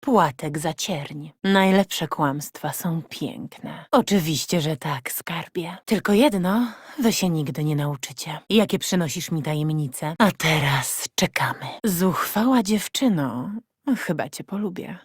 płatek za cierń. Najlepsze kłamstwa są piękne. Oczywiście, że tak, skarbie. Tylko jedno, wy się nigdy nie nauczycie. Jakie przynosisz mi tajemnice? A teraz czekamy. Zuchwała dziewczyno. Chyba cię polubię.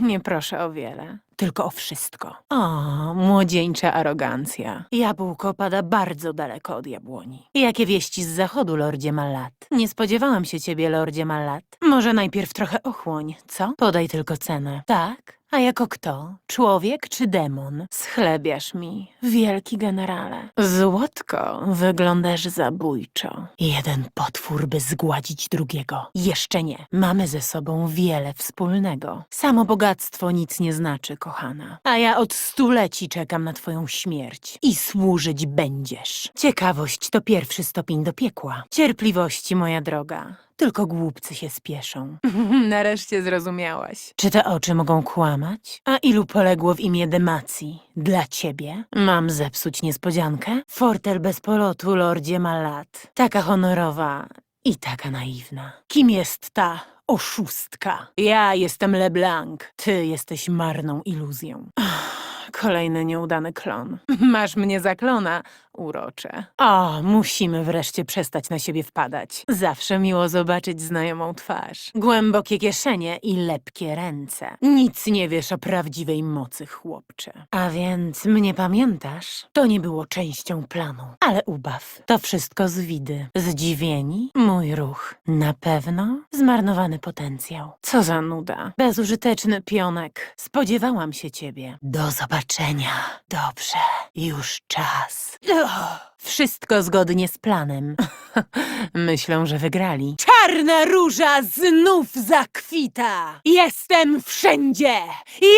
Nie proszę o wiele, tylko o wszystko. O, młodzieńcza arogancja. Jabłko pada bardzo daleko od jabłoni. Jakie wieści z zachodu, lordzie Malat? Nie spodziewałam się ciebie, lordzie Malat. Może najpierw trochę ochłoń, co? Podaj tylko cenę. Tak? A jako kto? Człowiek czy demon? Schlebiasz mi, wielki generale. Złotko, wyglądasz zabójczo. Jeden potwór, by zgładzić drugiego. Jeszcze nie. Mamy ze sobą wiele wspólnego. Samo bogactwo nic nie znaczy, kochana. A ja od stuleci czekam na twoją śmierć. I służyć będziesz. Ciekawość to pierwszy stopień do piekła. Cierpliwości, moja droga. Tylko głupcy się spieszą. Nareszcie zrozumiałaś. Czy te oczy mogą kłamać? A ilu poległo w imię Demacji? Dla ciebie? Mam zepsuć niespodziankę? Fortel bez polotu, lordzie ma lat. Taka honorowa i taka naiwna. Kim jest ta oszustka? Ja jestem LeBlanc. Ty jesteś marną iluzją. Ach, Kolejny nieudany klon. Masz mnie za klona, urocze. O, musimy wreszcie przestać na siebie wpadać. Zawsze miło zobaczyć znajomą twarz. Głębokie kieszenie i lepkie ręce. Nic nie wiesz o prawdziwej mocy, chłopcze. A więc mnie pamiętasz? To nie było częścią planu. Ale ubaw, to wszystko z widy. Zdziwieni? Mój ruch. Na pewno zmarnowany potencjał. Co za nuda. Bezużyteczny pionek. Spodziewałam się ciebie. Do zobaczenia. Dobrze. Już czas. Ugh. Wszystko zgodnie z planem. Myślą, że wygrali. Czarna róża znów zakwita! Jestem wszędzie!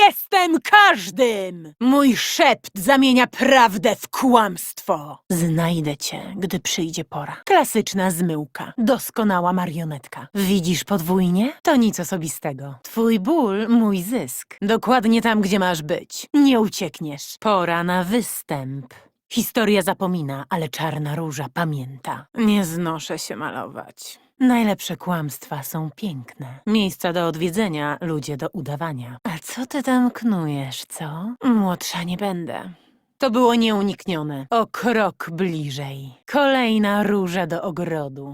Jestem każdym! Mój szept zamienia prawdę w kłamstwo. Znajdę cię, gdy przyjdzie pora. Klasyczna zmyłka. Doskonała marionetka. Widzisz podwójnie? To nic osobistego. Twój ból, mój zysk. Dokładnie tam, gdzie masz być. Nie uciekniesz. Pora na występ. Historia zapomina, ale czarna róża pamięta. Nie znoszę się malować. Najlepsze kłamstwa są piękne. Miejsca do odwiedzenia, ludzie do udawania. A co ty tam knujesz, co? Młodsza nie będę. To było nieuniknione. O krok bliżej. Kolejna róża do ogrodu.